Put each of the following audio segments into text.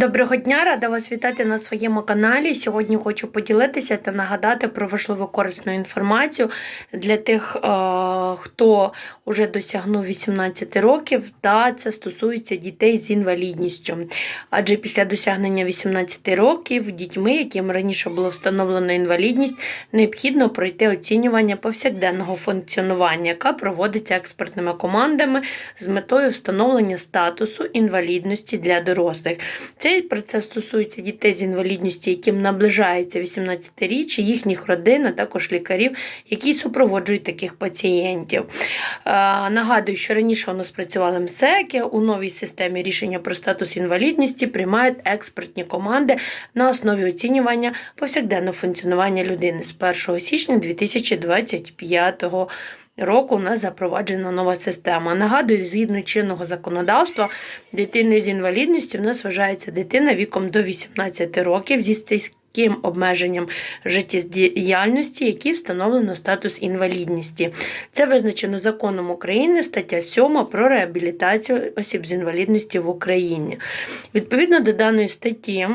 Доброго дня, рада вас вітати на своєму каналі. Сьогодні хочу поділитися та нагадати про важливу корисну інформацію для тих, е, хто вже досягнув 18 років, та це стосується дітей з інвалідністю. Адже після досягнення 18 років дітьми, яким раніше було встановлено інвалідність, необхідно пройти оцінювання повсякденного функціонування, яке проводиться експертними командами з метою встановлення статусу інвалідності для дорослих. Цей процес стосується дітей з інвалідністю, яким наближається 18-річчя, їхніх родин, а також лікарів, які супроводжують таких пацієнтів. Е, Нагадую, що раніше у нас працювали МСЕКи, у новій системі рішення про статус інвалідності приймають експертні команди на основі оцінювання повсякденного функціонування людини з 1 січня 2025 року року у нас запроваджена нова система. Нагадую, згідно чинного законодавства, дитиною з інвалідністю в нас вважається дитина віком до 18 років зі стійким обмеженням життєдіяльності, які встановлено статус інвалідності. Це визначено законом України, стаття 7 про реабілітацію осіб з інвалідністю в Україні. Відповідно до даної статті.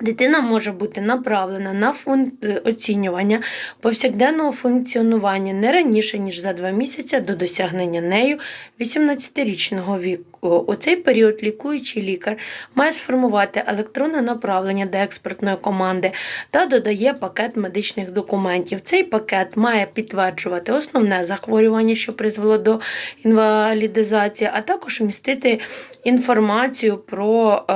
Дитина може бути направлена на фун... оцінювання повсякденного функціонування не раніше, ніж за два місяці до досягнення нею 18-річного віку. У цей період лікуючий лікар має сформувати електронне направлення до експертної команди та додає пакет медичних документів. Цей пакет має підтверджувати основне захворювання, що призвело до інвалідизації, а також містити інформацію про е,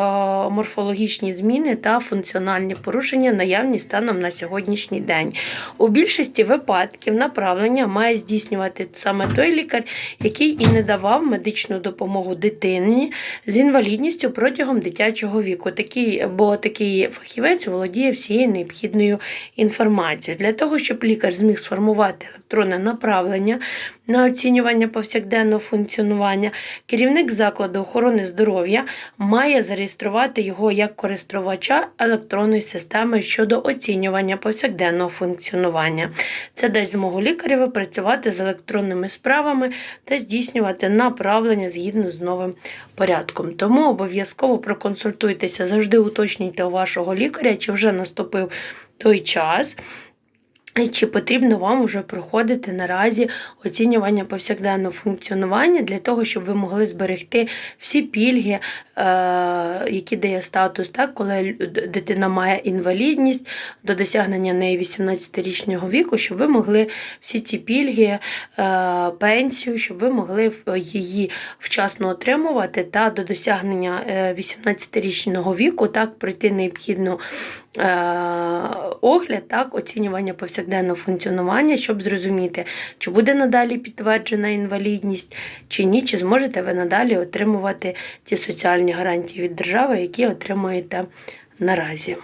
морфологічні зміни та функціональні порушення, наявні станом на сьогоднішній день. У більшості випадків направлення має здійснювати саме той лікар, який і не давав медичну допомогу дитині з інвалідністю протягом дитячого віку. Такий, бо такий фахівець володіє всією необхідною інформацією. Для того, щоб лікар зміг сформувати електронне направлення на оцінювання повсякденного функціонування, керівник закладу охорони здоров'я має зареєструвати його як користувача електронної системи щодо оцінювання повсякденного функціонування. Це дасть змогу лікареві працювати з електронними справами та здійснювати направлення згідно з новим порядком. Тому обов'язково проконсультуйтеся, завжди уточнюйте у вашого лікаря, чи вже наступив той час. Чи потрібно вам вже проходити наразі оцінювання повсякденного функціонування для того, щоб ви могли зберегти всі пільги, е, які дає статус, так, коли дитина має інвалідність до досягнення неї 18-річного віку, щоб ви могли всі ці пільги, е, пенсію, щоб ви могли її вчасно отримувати та до досягнення 18-річного віку так? Пройти необхідну огляд, так, оцінювання повсякденного функціонування, щоб зрозуміти, чи буде надалі підтверджена інвалідність, чи ні, чи зможете ви надалі отримувати ті соціальні гарантії від держави, які отримуєте наразі.